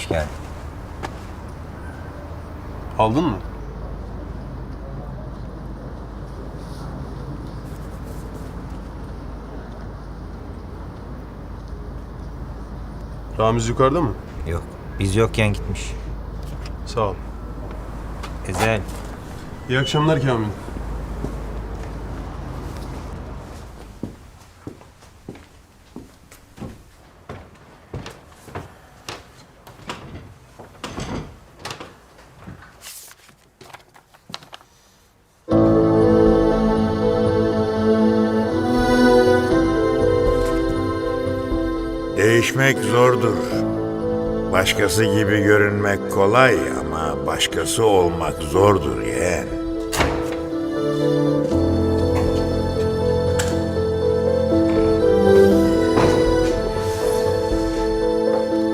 Hoş geldin. Aldın mı? Ramiz yukarıda mı? Yok. Biz yokken gitmiş. Sağ ol. Ezel. İyi akşamlar Kamil. Değişmek zordur. Başkası gibi görünmek kolay ama başkası olmak zordur yeğen.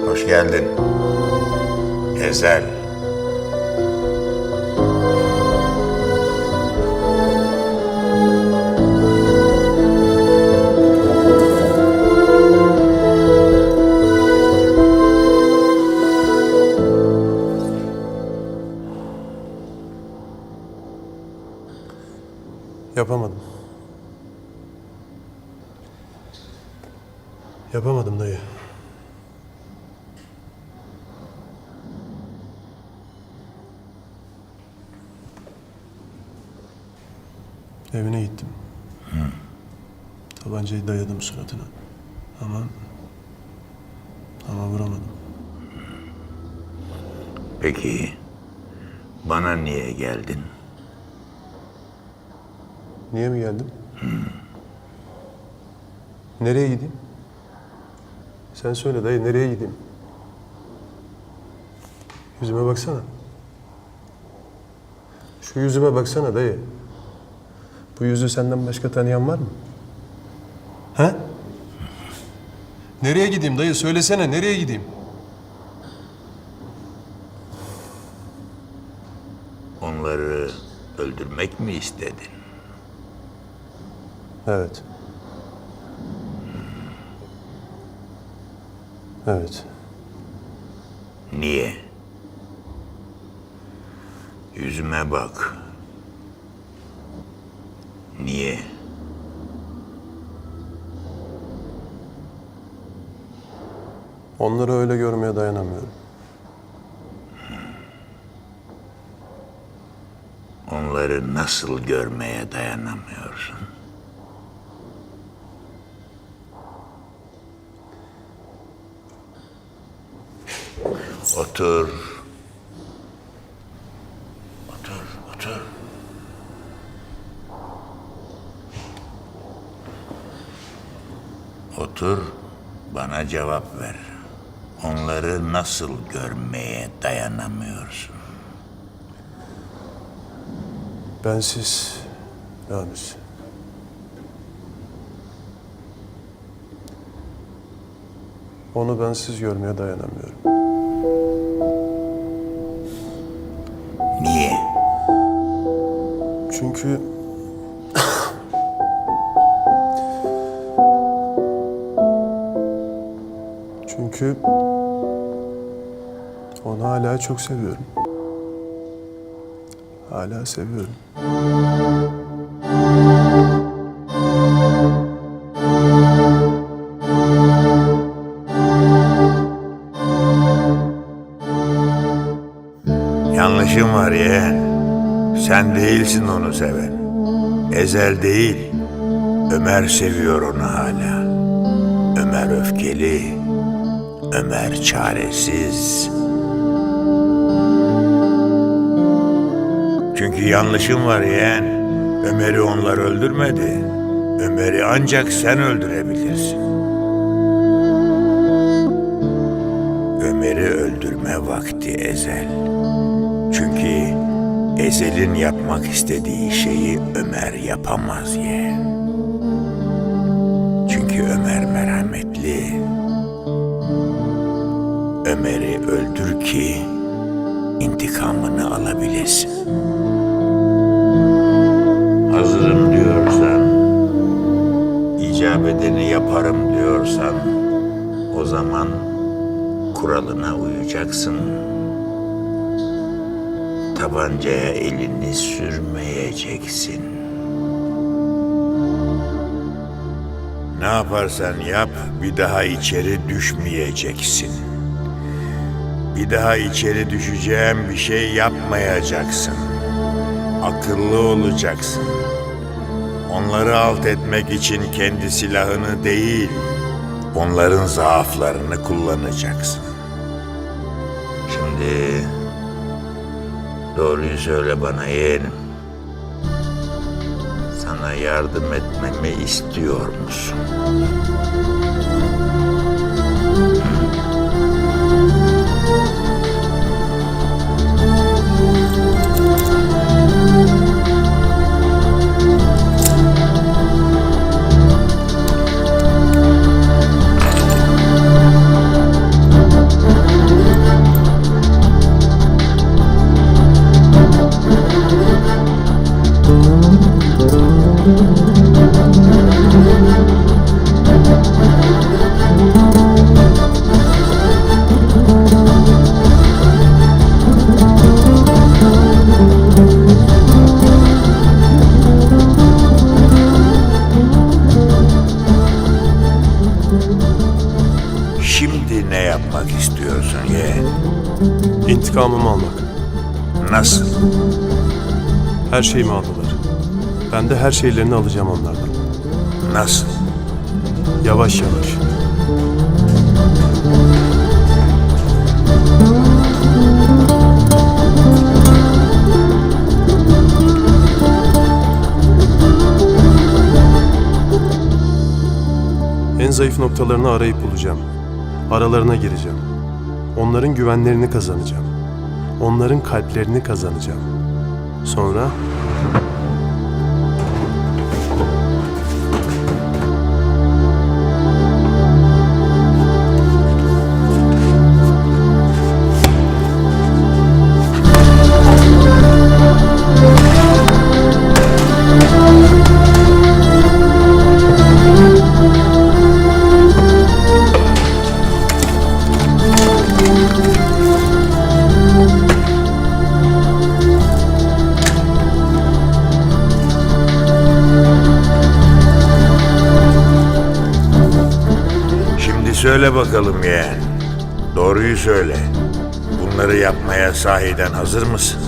Hoş geldin. Ezel. Evine gittim. Tabancayı dayadım suratına. Ama... Ama vuramadım. Peki bana niye geldin? Niye mi geldim? Nereye gideyim? Sen söyle dayı nereye gideyim? Yüzüme baksana. Şu yüzüme baksana dayı. Bu yüzü senden başka tanıyan var mı? He? Nereye gideyim dayı? Söylesene nereye gideyim? Onları öldürmek mi istedin? Evet. Evet. Niye? Yüzüme bak. Niye? Onları öyle görmeye dayanamıyorum. Onları nasıl görmeye dayanamıyorsun? Otur otur. Otur, bana cevap ver. Onları nasıl görmeye dayanamıyorsun? Bensiz Ramiz. Onu bensiz görmeye dayanamıyorum. Niye? Çünkü Çünkü onu hala çok seviyorum. Hala seviyorum. Yanlışım var yeğen. Sen değilsin onu seven. Ezel değil. Ömer seviyor onu hala. Ömer öfkeli. Ömer çaresiz. Çünkü yanlışım var yeğen. Ömer'i onlar öldürmedi. Ömer'i ancak sen öldürebilirsin. Ömer'i öldürme vakti Ezel. Çünkü Ezel'in yapmak istediği şeyi Ömer yapamaz ye. Ömer'i öldür ki intikamını alabilesin. Hazırım diyorsan, icap edeni yaparım diyorsan, o zaman kuralına uyacaksın. Tabancaya elini sürmeyeceksin. Ne yaparsan yap bir daha içeri düşmeyeceksin. Bir daha içeri düşeceğim bir şey yapmayacaksın. Akıllı olacaksın. Onları alt etmek için kendi silahını değil, onların zaaflarını kullanacaksın. Şimdi doğruyu söyle bana yeğenim. Sana yardım etmemi istiyor musun? Her şeyimi aldılar. Ben de her şeylerini alacağım onlardan. Nasıl? Yavaş yavaş. En zayıf noktalarını arayıp bulacağım. Aralarına gireceğim. Onların güvenlerini kazanacağım. Onların kalplerini kazanacağım. Sonra söyle bakalım yeğen. Doğruyu söyle. Bunları yapmaya sahiden hazır mısın?